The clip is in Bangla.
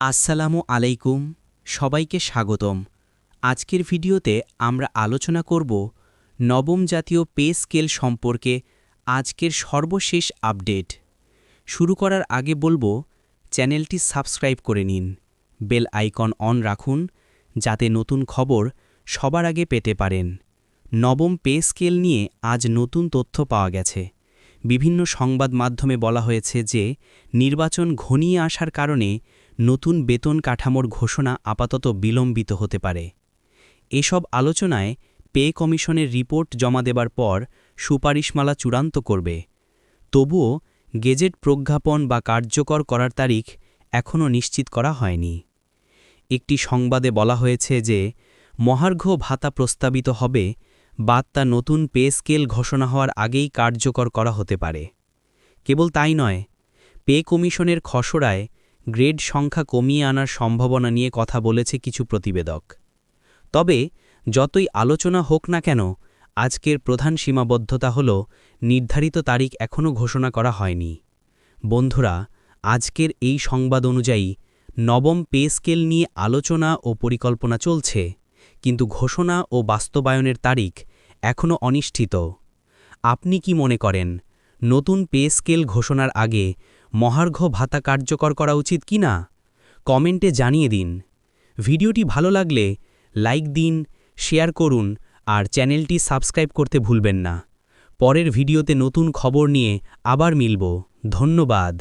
আসসালামু আলাইকুম, সবাইকে স্বাগতম। আজকের ভিডিওতে আমরা আলোচনা করব নবম জাতীয় পে স্কেল সম্পর্কে আজকের সর্বশেষ আপডেট। শুরু করার আগে বলব, চ্যানেলটি সাবস্ক্রাইব করে নিন, বেল আইকন অন রাখুন, যাতে নতুন খবর সবার আগে পেতে পারেন। নবম পে স্কেল নিয়ে আজ নতুন তথ্য পাওয়া গেছে। বিভিন্ন সংবাদ মাধ্যমে বলা হয়েছে যে, নির্বাচন ঘনিয়ে আসার কারণে নতুন বেতন কাঠামোর ঘোষণা আপাতত বিলম্বিত হতে পারে। এসব আলোচনায় পে কমিশনের রিপোর্ট জমা দেবার পর সুপারিশমালা চূড়ান্ত করবে। তবুও গেজেট প্রজ্ঞাপন বা কার্যকর করার তারিখ এখনও নিশ্চিত করা হয়নি। একটি সংবাদে বলা হয়েছে যে, মহার্ঘ ভাতা প্রস্তাবিত হবে বা তা নতুন পে স্কেল ঘোষণা হওয়ার আগেই কার্যকর করা হতে পারে। কেবল তাই নয়, পে কমিশনের খসড়ায় গ্রেড সংখ্যা কমিয়ে আনার সম্ভাবনা নিয়ে কথা বলেছে কিছু প্রতিবেদক। তবে, যতই আলোচনা হোক না কেন, আজকের প্রধান সীমাবদ্ধতা হল, নির্ধারিত তারিখ এখনও ঘোষণা করা হয়নি। বন্ধুরা, আজকের এই সংবাদ অনুযায়ী, নবম পে স্কেল নিয়ে আলোচনা ও পরিকল্পনা চলছে, কিন্তু ঘোষণা ও বাস্তবায়নের তারিখ এখনও অনিশ্চিত। আপনি কি মনে করেন, নতুন পে স্কেল ঘোষণার আগে মহার্ঘ ভাতা কার্যকর করা উচিত কি না? কমেন্টে জানিয়ে দিন। ভিডিওটি ভালো লাগলে লাইক দিন, শেয়ার করুন আর চ্যানেলটি সাবস্ক্রাইব করতে ভুলবেন না। পরের ভিডিওতে নতুন খবর নিয়ে আবার মিলব। ধন্যবাদ।